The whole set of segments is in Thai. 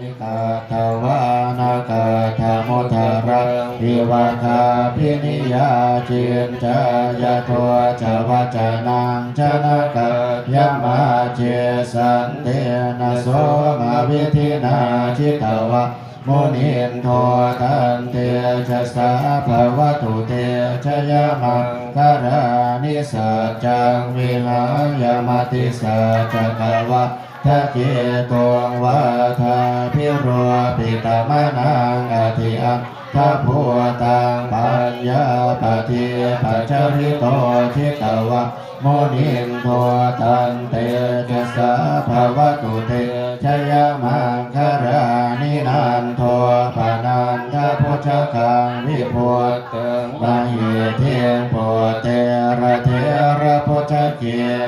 นิกาตวานากาธรรมุทาระวิวาคาพินิยาจินจายะทัวจวัจนังชนะกายมาเจสันเตนะโสมาวิธินาจิตวะมุนินโททันเตชะสาภวตุเตชยะมังคารานิสัจจังวิลายามาติสัจจกวะทะเจตวงวา มนังอธิอังทัพพัวตังปัญญาปฏิปัจจริโตทิตวะ มนินโทตันเตชะสาภวตุเตชยมังคารานินันโทปนันทพุชคังวิพุตตังมหิเทียงโปเตระเทระพุชเก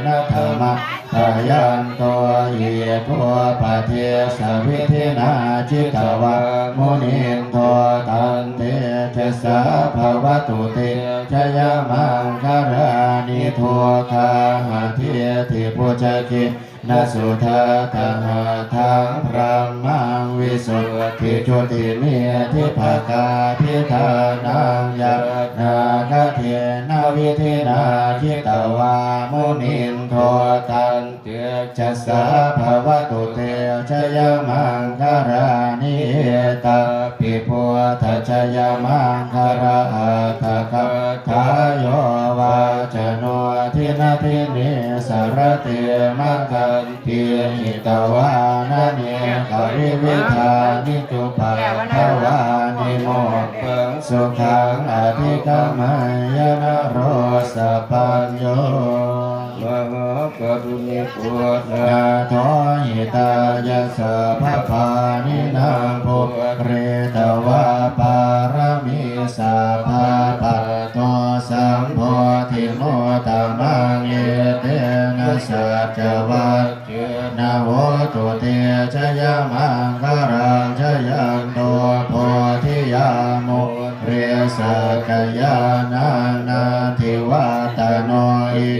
นะธรรมะพยันตัวเยทัวปเทสวิธินาจิตวะมุนิน สาภวตุเตชะยมังคารานิทัวคาหาเทติพุชเกนาสุทาตังหาทังพระมังวิสุทธิจุติเมธิภากาพิธานังยานาคเทนาวิธินาจิตวามุนินโทตันเตจัสสะภวตุเตชยมังคารานิตาปิพุทธชยมัง ทินาทิเนสารเตมังกันเทียหิตวานาเนกริวิธานิจุปัฏฐวานิโมกังสุขังอธิกามายนโรสปัญโยมหากรุณิโกนานาโทหิตายะสะภะพานินาภุเร ตมังเยเตนะสัจวัตเจนะโหตุเตชยะมังคารังชยันโตโพธิยามุเรสกยานานาทิวัตโนอิ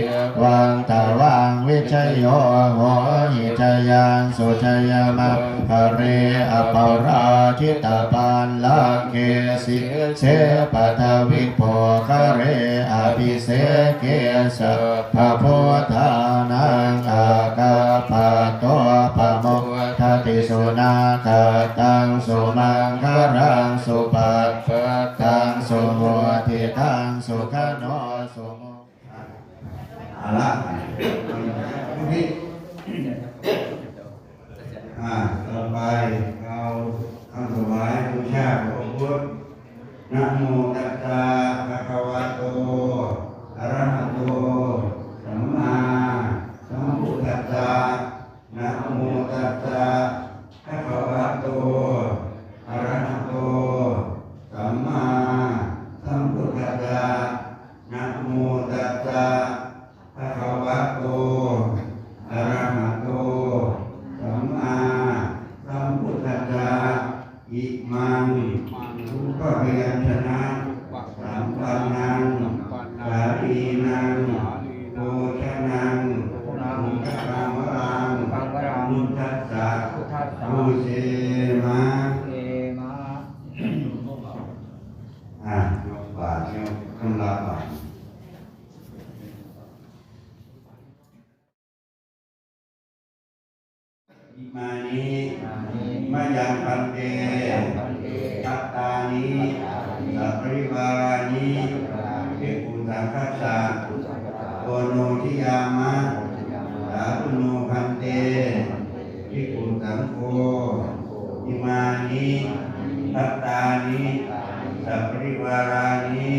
วังตะวังวิชโยโห ยังสุชยมัปปะเรอปราชิตาปันลังเกสิเสปัทวิโภคเรอภิเสเกสะพะโพธานังอากาปะโตปโมทติสุนาคตังสุมังคารังสุปัตตังสุโมทิตังสุขโนสุโมอาละทุกทีอ่าต่อไปเราคำถวายบูชาพระองค์พุทธนะโมตัสสะภะคะวะโตอะระหะโตสัมมาสัมพุทธัสสะนะโมตัสสะภะคะวะโตอะระหะโตสัมมาสัมพุทธัสสะนะโมตัสสะ ภะคะวะโต อะระหะโต สัมมาสัมพุทธัสสะอิมังทุกขเวียนชนะ สัมปันนังสาลีนังโภชนังมุขกังวรังมุทัสสะภูเสมา เอมา อะยกบาทยกคำลาบาท อิ มานิมายังพันเตจัตตานิสัพปริวารานิเอกุสังคัสสะโอโนทิยามะสาธุโนพันเตภิกขุสังโฆอิมานิทัตตานิสัพปริวารานิ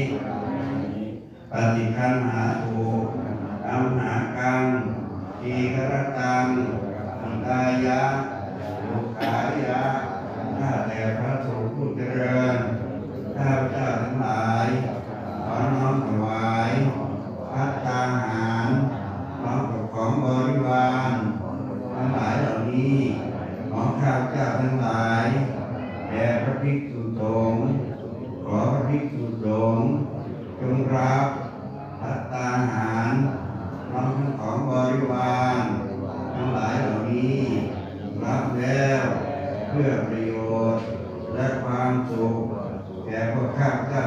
ปฏิคันหาภูอัมหากังทีฆรตัง อังกายะลูกขายะข้าแต่พระสงฆ์ผู้เจริญข้าพเจ้าทั้งหลายขอน้อมถวายพัตตาหารพร้อมกับของบริวารทั้งหลายเหล่านี้ของข้าพเจ้าทั้งหลายแด่พระภิกษุสงฆ์ขอพระภิกษุสงฆ์จงรับพัตตาหารพร้อมทั้งของบริวารทั้งหลายเหล่า นี้ รับแล้วเพื่อประโยชน์ และความสุขแก่พวกข้าพเจ้า